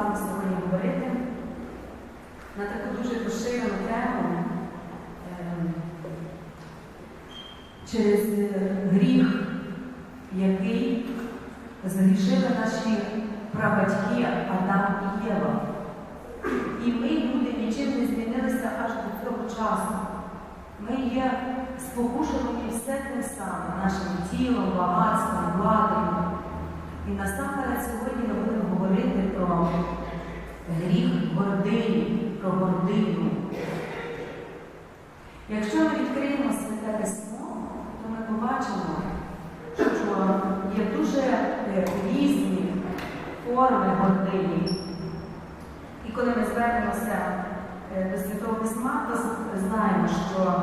вами сьогодні говорити на таку дуже поширену тему ем, через е, гріх, який згрішили наші прабатьки Адам і Єва. І ми, люди, нічим не змінилися аж до цього часу. Ми є спокушені все тим самим нашим тілом, багатством, владою. І насамперед сьогодні ми будемо говорити про гріх гордині, про гординю. Якщо ми відкриємо святе письмо, то ми побачимо, що є дуже е, різні форми гордині. І коли ми звернемося е, до Святого Письма, то знаємо, що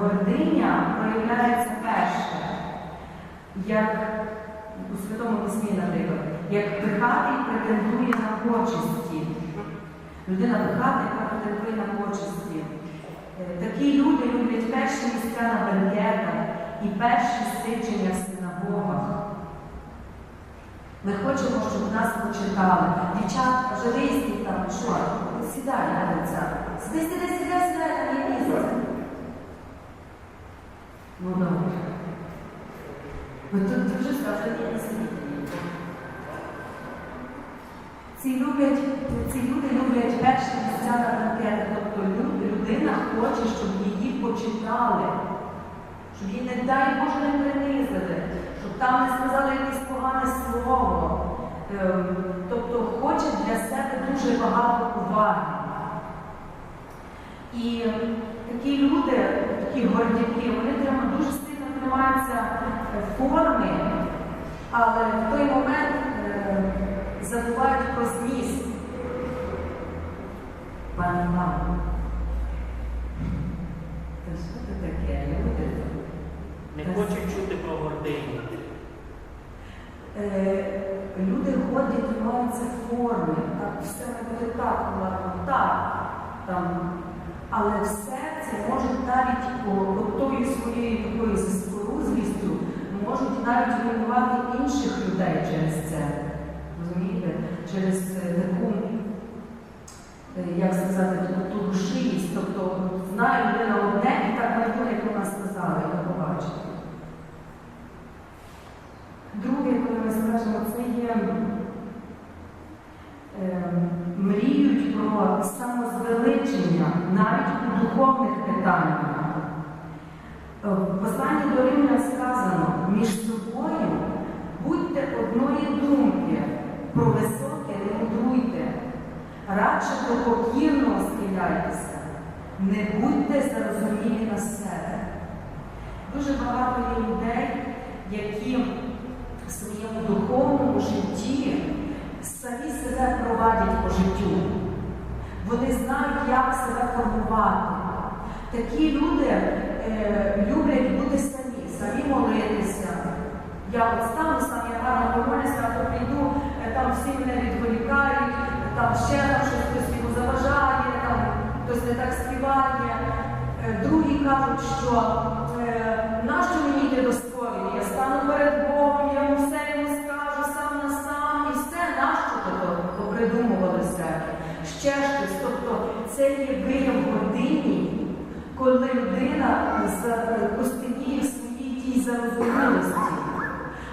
гординя проявляється перше, як у Святому Письмі, наприклад, як пихатий претендує на почесті. Людина пихата, яка претендує на почесті. Е, Такі люди люблять перші місця на бенкетах і перші сидження в синагогах. Ми хочемо, щоб нас почитали. Дівчатка, жилисті там, що? Сідай, Галиця. Сиди, сиди, сиди, сідай, там є місце. Ну добре. Тут дуже сказали, не. Ці, люди люблять перші місця на бенкетах. Тобто людина хоче, щоб її почитали, щоб її, не дай Боже, не принизили, щоб там не сказали якесь погане слово. Ем, Тобто хоче для себе дуже багато уваги. І такі люди, такі гордяки, вони прямо дуже е, форми, але в той момент е, забувають про зміст. Пане мамо, та що це таке? Люди? Не хочуть чути про гординю. Е, люди ходять, тримаються форми, так, все бути так, ладно, так. Там. Але в серці можуть навіть тою своєю такою злістю, можуть навіть руйнувати інших людей через це. Розумієте? Через е, таку, е, як сказати, ту душивість. Тобто знає людина одне і так майбутнє, як вона сказала, і ви побачите. Друге, коли ми скажемо, це є е, мріють про самозвеличення навіть у духовних питаннях. Е, В посланні до Римлян сказано, між собою будьте одної думки, про високе не мудруйте, радше до покірного схиляйтеся, не будьте зарозумілі на себе. Дуже багато є людей, які в своєму духовному житті самі себе провадять по життю. Вони знають, як себе формувати. Такі люди е, люблять бути самі, самі молитися. Я от стану сам, я гарно помолюся, а то прийду, е, там всі мене відволікають, там ще там щось хтось йому заважає, там хтось не так співає. Е, Другі кажуть, що е, нащо мені йти до сповіді? Я стану перед Ще. Тобто це є вияв гордині, коли людина за- в своїй тій зарозумілості.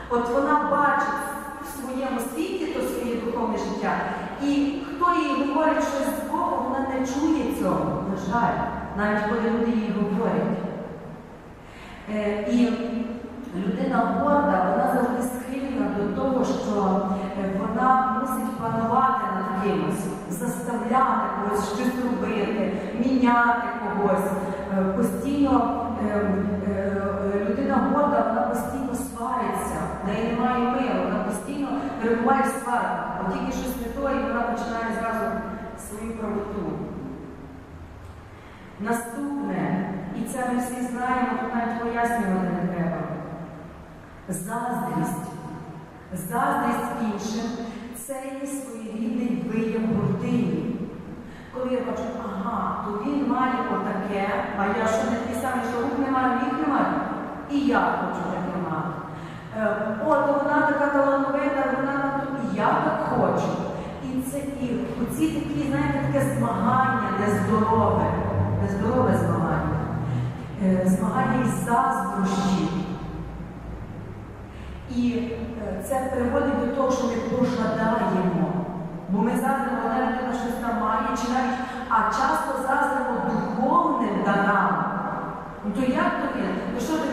От вона бачить в своєму світі то своє духовне життя, і хто їй говорить щось з Бога, вона не чує цього, на жаль, навіть коли люди їй говорять. Е, І людина горда, вона завжди схильна до того, що е, вона мусить панувати над кимось, заставляти когось щось робити, міняти когось. Е, Постійно е, е, людина горда, вона постійно свариться, в неї немає миру, вона постійно перебуває в сварках. Тільки щось не то, і вона починає зразу свою правоту. Наступне, і це ми всі знаємо, тут навіть пояснювати не треба. Заздрість. Заздрість іншим це є своєрідний вияв гордині. Коли я бачу, ага, то він має отаке, а я що не ті самі, що рук не маю, їх не маю. І я хочу таке мати. Е, от вона така талановита, вона і я так хочу. І це і оці такі, знаєте, таке змагання нездорове, нездорове змагання, е, змагання із заздрощів. І е, це приводить до того, що ми пожадаємо. Бо ми заздримо, не людина щось там має, чи навіть, а часто заздримо духовним дарам. Ну то як то він? То що то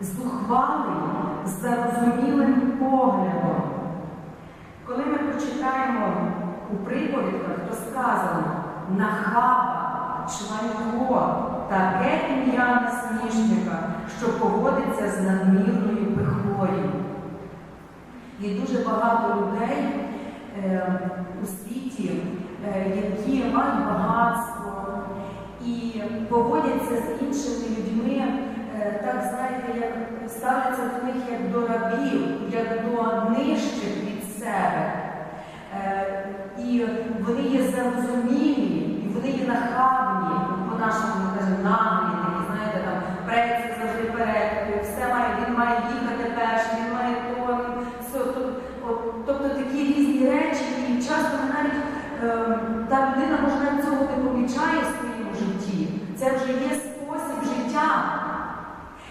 зухвалий, зарозумілим поглядом. Коли ми прочитаємо у приповідках, то сказано нахаба, чванько, таке ім'я насмішника, що поводиться з надмірною пихою. Є дуже багато людей е, у світі, е, які мають багатство і поводяться з іншими людьми, так знаєте, як ставляться до них як до рабів, як до нижчих від себе. Е, і вони є зарозумілі, і вони є нахабні, по-нашому ми кажемо, наглі, такі, знаєте, там преться завжди вперед, все має, він має їхати перший, він має то, він все. то- от, Тобто такі різні речі, і часто ми навіть е, та людина може навіть цього не помічає в своєму житті. Це вже є спосіб життя.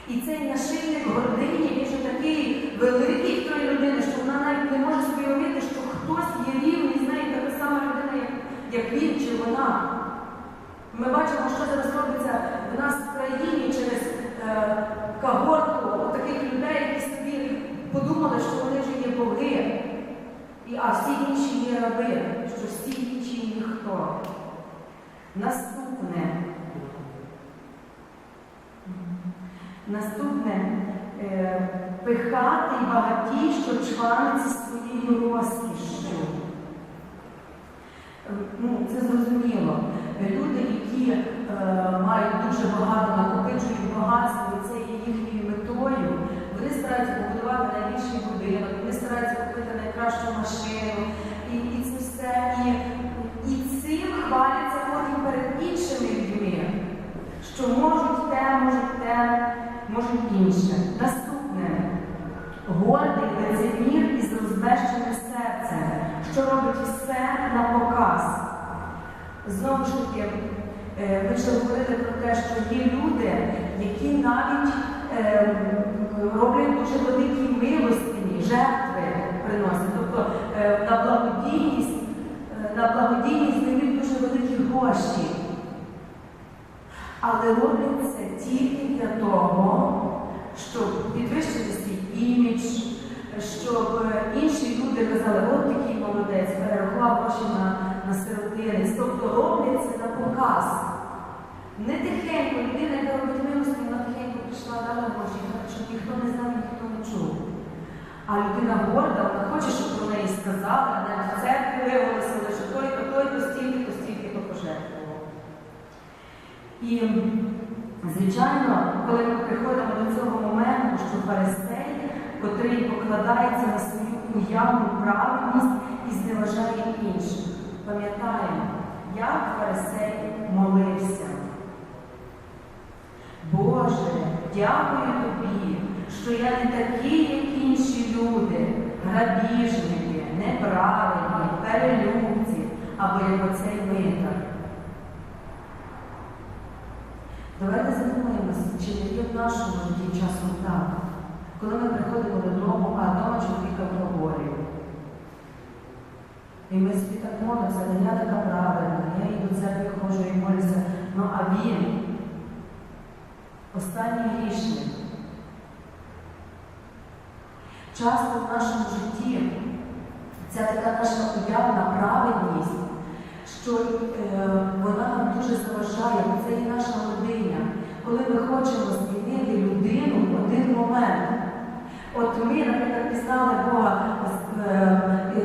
І цей нашийник гордині, він же такий великий в тої людини, що вона навіть не може собі уявити, що хтось є рівний з нею така сама людина, як, як він чи вона. Ми бачимо, що зараз робиться в нас в країні через е, когорту таких людей, які собі подумали, що вони вже є боги, і, а всі інші є раби, що всі інші ніхто. Наступне. Наступне е, пихатий багатій, що чваниться своєю розкішшю. Е, Ну, це зрозуміло. Люди, які е, мають дуже багато, накопичують багатство, і це є їхньою метою, вони стараються побудувати найбільший будинок, вони стараються купити найкращу машину, і, і це все. І, і цим хваляться потім перед іншими людьми, що можуть те, можуть те, можуть інше. Наступне гордий лицемір із розбещеним серцем, що робить все на. Знову ж таки, е, ви вже говорили про те, що є люди, які навіть е, роблять дуже великі милостині, жертви приносять. Тобто е, на благодійність, е, на благодійність дають дуже великі гроші. Але роблять це тільки для того, щоб підвищити свій імідж, щоб інші люди казали, от такий молодець, перерахував гроші на, на сиротинець. Тобто роблять це на показ. Не тихенько, людина, яка робить милості, вона тихенько прийшла, дала гроші, щоб ніхто не знав, ніхто не чув. А людина горда, вона хоче, щоб про неї сказали, не в церкві виголосили, що той-то, той-то, стільки-то, стільки-то пожертвував. І, звичайно, коли ми приходимо до цього моменту, що фарисей, котрий покладається на свою уявну праведність і зневажає інших, пам'ятаємо, як фарисей молився. Боже, дякую тобі, що я не такий, як інші люди, грабіжники, неправедні, перелюбці або як оцей митар. Давайте задумаємося, чи не є в нашому житті часом так, коли ми приходимо додому, а вдома чоловіка проговорює. І ми собі так молимося, не я така правильна, я і до церкви ходжу і молюся, ну а він останній грішник. Часто в нашому житті ця така наша уявна праведність, що е, вона нам дуже заважає, це і наша родина. Коли ми хочемо змінити людину в один момент. От ми, наприклад, пізнали Бога, е, е,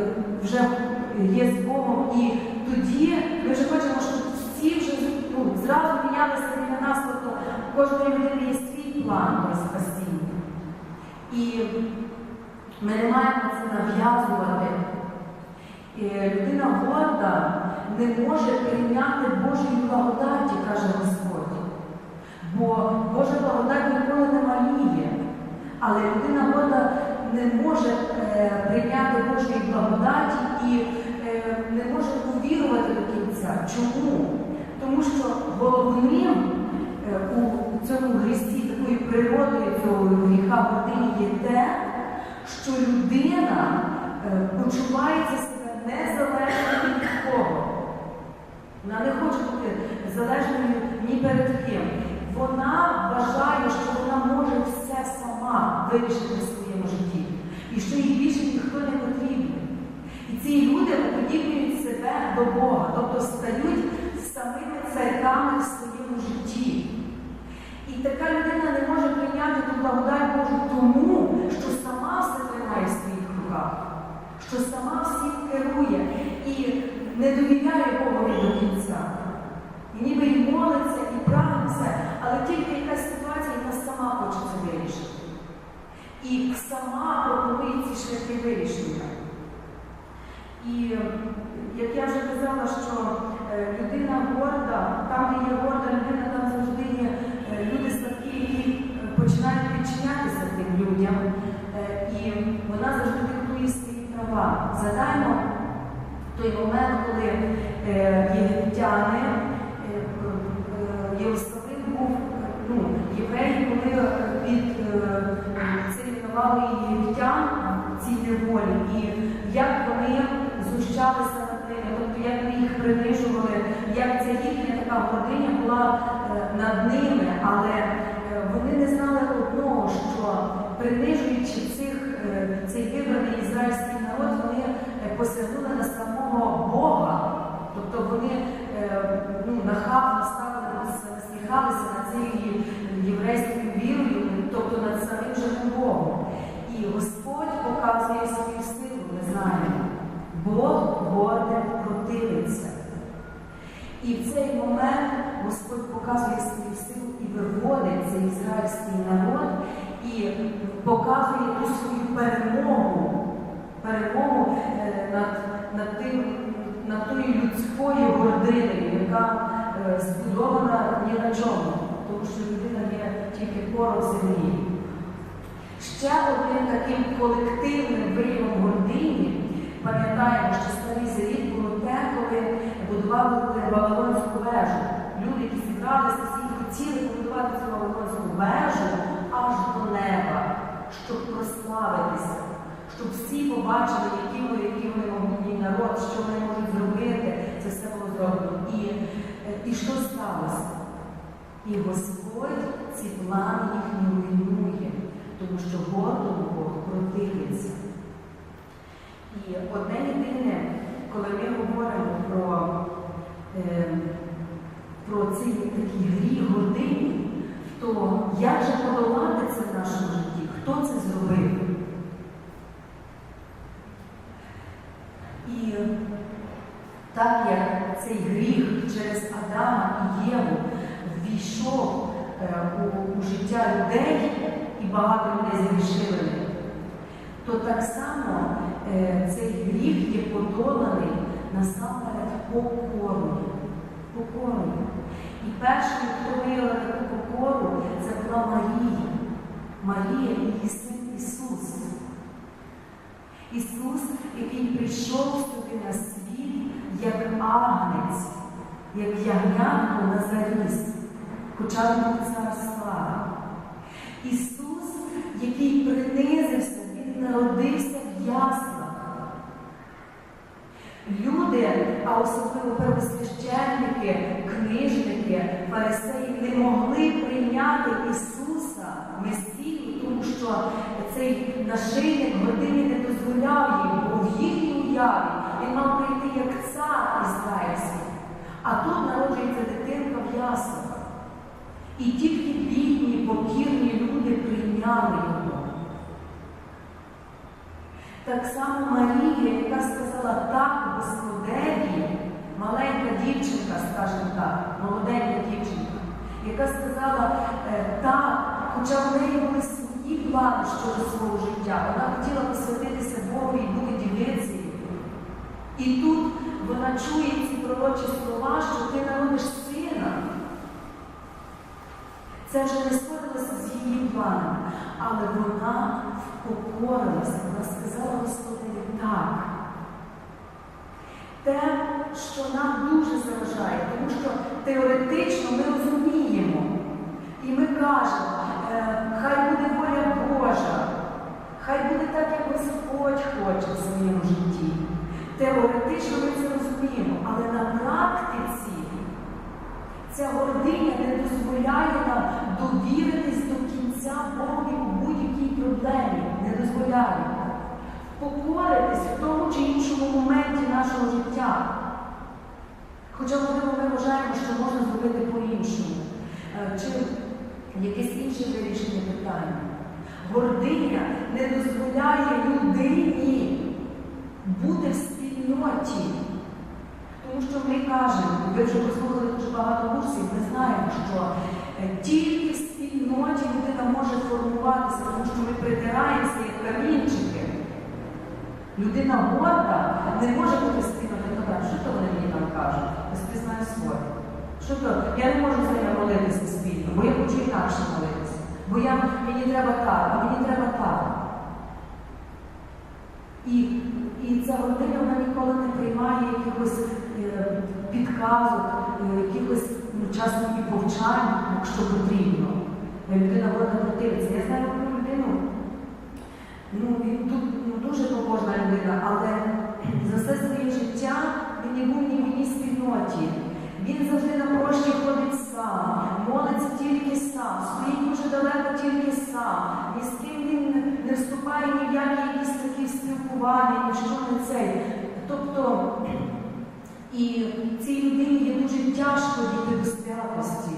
є з Богом, і тоді ми вже хочемо, щоб всі вже ну, зразу мінялися на нас, тобто кожної людини є свій план про спасіння. І ми не маємо це нав'язувати. Е, Людина горда не може прийняти Божої благодаті, каже Господь. Бо Божа благодать ніколи не маліє. Але людина горда не може е, прийняти Божої благодаті і не може увірувати до кінця. Чому? Тому що головним е, у цьому грісті, такою природою цього гріха гордині є те, що людина е, почувається себе незалежною від кого. Вона не хоче бути залежною ні перед ким. Вона вважає, що вона може все сама вирішити в своєму житті. І що їй більше ніхто не потрібен. І ці люди уподібнюють себе до Бога, тобто стають самими царьками в своєму житті. І така людина не може прийняти ту благодать Божу тому, що сама все тримає в своїх руках, що сама всім керує і не довіряє Богові до кінця. І ніби і молиться, і прагнеться, але тільки якась ситуація, яка сама хоче це вирішити. І сама пропонує ці шляхи вирішення. І е, як я вже казала, що е, людина горда, там, де є горда людина, там завжди є е, люди слабкі, які е, починають підчинятися тим людям. Е, І вона завжди диктує свої права. Згадаємо той момент, коли е, єгиптяни, е, е, Єрусалим був, е, ну, євреї цією навалою єгиптян, цій неволі, і як вони знущалися над ними, тобто як вони їх принижували, як ця їхня така гординя була над ними, але вони не знали одного, що принижуючи цих, цей вибраний ізраїльський посягнули на самого Бога. Тобто вони е, ну, нахабно ставили, насміхалися над цією єврейською вірою, тобто над самим живим Богом. І Господь показує свою силу, ми знаємо. Бог горде противиться. І в цей момент Господь показує свою силу і виводить цей ізраїльський народ і показує ту свою перемогу, перемогу е, над, над, тим, над тою людською гординою, яка е, збудована ні на чому, тому що людина є тільки порох землі. Ще одним таким колективним виявом гордині, пам'ятаємо, що старий завіт було те, коли будували Вавилонську вежу. Люди, які зібралися, всі хотіли побудувати цю Вавилонську вежу аж до неба, щоб прославитися, щоб всі побачили, які ми, які ми могутній народ, що вони можуть зробити. Це все було зроблено. І, е, і що сталося? І Господь ці плани їхні руйнує, тому що гордому Бог противиться. І одне єдине, коли ми говоримо про, е, про цей такий гріх гордині, то як же подолати це в нашому житті? Хто це зробив? І так як цей гріх через Адама і Єву ввійшов е, у, у життя людей, і багато людей згрішили, ним, то так само е, цей гріх є подоланий насамперед покорою. покорою. І першою, хто виявила таку покору, це була Марія. Марія і її син Ісус. Ісус, який прийшов сюди на світ як агнець, як ягнятко на заріс, хоча був цар слави. Ісус, який принизився, Він народився в яслах. Люди, а особливо первосвященники, книжники, фарисеї, не могли прийняти Ісуса, Месію, тому що цей нашийник гордині не дозволяв їм, бо в їхній уяві він мав прийти як цар ізраїльський. А тут народжується дитинка в яслах. І тільки бідні, покірні люди прийняли його. Так само Марія, яка сказала так Господеві, маленька дівчинка, скажімо так, молоденька дівчинка, яка сказала е, так хоча в неї були свої плани щодо свого життя, вона хотіла посвятитися Богу і бути дівицею. І тут вона чує ці пророчі слова, що ти народиш сина. Це вже не сходилося з її планами, але вона впокорилася, вона сказала Господеві так. Те, що нам дуже заважає, тому що теоретично ми розуміємо, і ми кажемо, е, хай буде воля Божа, хай буде так, як Господь хоче в своєму житті. Теоретично ми це розуміємо, але на практиці ця гординя не дозволяє нам довіритись до кінця Богові у будь-якій проблемі. Не дозволяє. Покоритись в тому чи іншому моменті нашого життя. Хоча, можливо, ми вважаємо, що можна зробити по-іншому. Е, Чи якесь інше вирішення питання. Гординя не дозволяє людині бути в спільноті. Тому що ми кажемо, ви вже послухали дуже багато курсів, ми знаємо, що е, тільки в спільноті людина може формуватися, тому що ми притираємося. Людина горда не може. Ну так, що то вони мені там кажуть? Я знаю своє. Що то? Я не можу з ними молитися спільно, бо я хочу інакше молитися. Бо я, мені треба так, а мені треба так. І, і ця гординя вона ніколи не приймає якихось е, підказок, е, якихось ну, часом і повчань, якщо потрібно. Людина горда противиться. Я знаю одну людину, ну він тут дуже побожна людина, але за все своє життя він не був ні в одній спільноті. Він завжди на прощі ходить сам, молиться тільки сам, стоїть дуже далеко тільки сам. Ні з ким він не- вступає ні в які якісь такі спілкування, ні в що не цей. Тобто, і цій людині є дуже тяжко дійти до святості,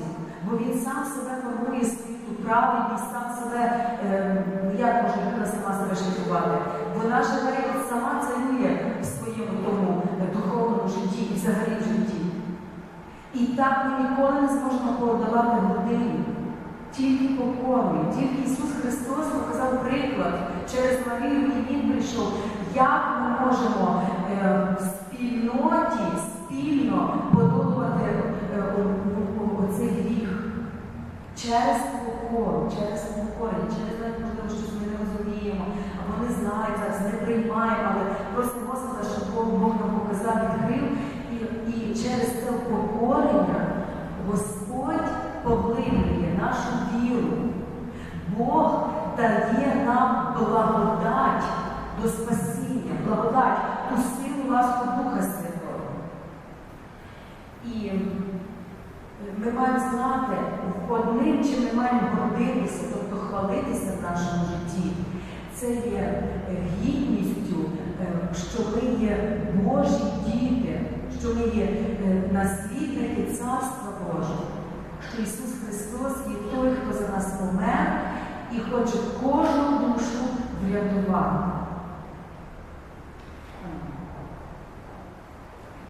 бо він сам себе формує свою ту праведність, сам себе, е, як може людина сама себе шліфувати. Вона живе і сама царює в своєму тому духовному житті і взагалі в житті. І так ми ніколи не зможемо подолати годину. Тільки покорою, тільки Ісус Христос показав приклад через Марію, і Він прийшов, як ми можемо е, в спільноті спільно подолати е, оцей гріх через покору, через покорення, через навіть можливо, щось розуміємо, або не знаємо зараз, не приймаємо, але просимо Господа, щоб Бог, нам показав, відкрив. І, і через це покорення Господь поглиблює нашу віру. Бог дає нам благодать до спасіння, благодать, ту силу ласку Духа Святого. Ми маємо знати одним, чим ми маємо гордитися, тобто хвалитися в нашому житті. Це є е, гідністю, е, що ми є Божі діти, що ми є е, наслідники Царства Божого, що Ісус Христос є той, хто за нас помер і хоче кожну душу врятувати.